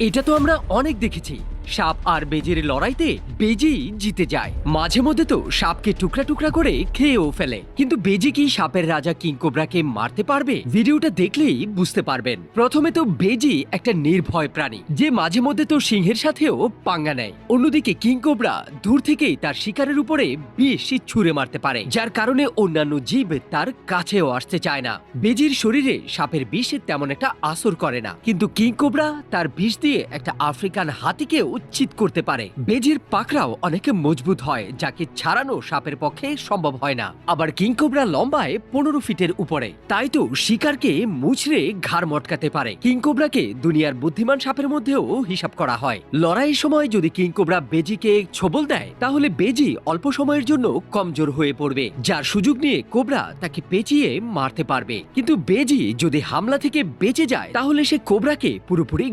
এটা তো আমরা অনেক দেখেছি। সাপ আর বেজির লড়াইতে বেজি জিতে যায়। মাঝে মধ্যে তো সাপকে টুকরা টুকরা করে খেয়েও ফেলে। কিন্তু বেজি কি সাপের রাজা কিংকোবরাকে মারতে পারবে? ভিডিওটা দেখলেই বুঝতে পারবেন। প্রথমে তো বেজি একটা নির্ভয় প্রাণী, যে মাঝে মধ্যে তো সিংহের সাথেও পাঙ্গা নেয়। অন্যদিকে কিংকোবরা দূর থেকেই তার শিকারের উপরে বিষ ছুঁড়ে মারতে পারে, যার কারণে অন্যান্য জীব তার কাছেও আসতে চায় না। বেজির শরীরে সাপের বিষ তেমন একটা আসর করে না। কিন্তু কিংকোবরা তার বিষ দিয়ে একটা আফ্রিকান হাতিকেও চিৎ করতে পারে। বেজির পাকড়াও অনেক মজবুত হয়, যাকে ছাড়ানো সাপের পক্ষে সম্ভব হয় না। আবার কিংকোবরা লম্বায় পনেরো ফিটের উপরে। তাই তো শিকারকে মুচড়ে ঘাড় মটকাতে পারে। কিংকোবরাকে দুনিয়ার বুদ্ধিমান সাপের মধ্যেও হিসাব করা হয়। লড়াইয়ের সময় যদি কিংকোবরা বেজিকে ছবল দেয়, তাহলে বেজি অল্প সময়ের জন্য কমজোর হয়ে পড়বে। যার সুযোগ নিয়ে কোবরা তাকে পেঁচিয়ে মারতে পারবে। কিন্তু বেজি যদি হামলা থেকে বেঁচে যায়, তাহলে সে কোবরাকে পুরোপুরি